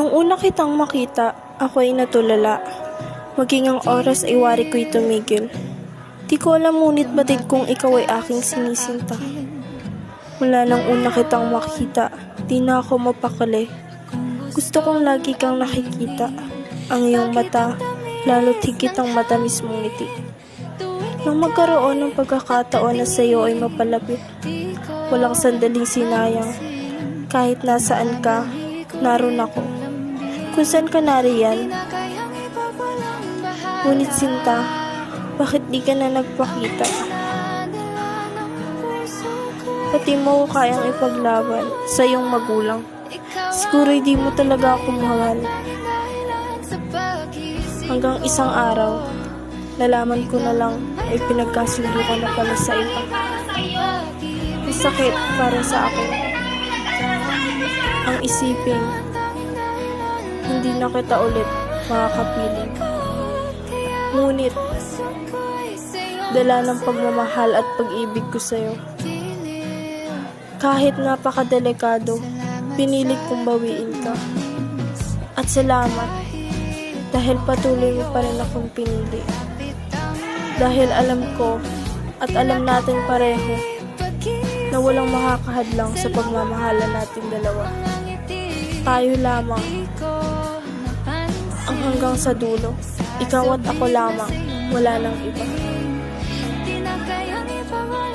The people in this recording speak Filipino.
una kitang makita, ako ay natulala. Maging ang oras ay wari ko'y tumigil. Di ko alam ngunit batid kung ikaw ay aking sinisinta. Mula nang una kitang makita, di na ako mapakali. Gusto kong lagi kang nakikita. Ang iyong mata, lalo't higit ang matamis mong ngiti. Nang magkaroon ng pagkakataon na sa iyo ay mapalapit, walang sandaling sinayang. Kahit nasaan ka, naroon ako. Kung saan ka nariyan, ngunit sinta, bakit di ka na nagpakita? Pati mo ko kayang ipaglaban sa iyong magulang. Siguro di mo talaga ako mahal. Hanggang isang araw, nalaman ko na lang ay pinagkasundo ka na pala sa iba. Masakit para sa akin. Ang isipin, hindi na kita ulit makakapiling. Ngunit, dala ng pagmamahal at pag-ibig ko sa'yo. Kahit napakadelikado, pinilit kong bawiin ka. At salamat, dahil patuloy mo pa rin akong pinili. Dahil alam ko, at alam natin pareho, na walang makakahadlang sa pagmamahala natin dalawa. Tayo lamang. Ang hanggang sa dulo. Ikaw at ako lamang. Wala nang iba. Di na kayang ipawala.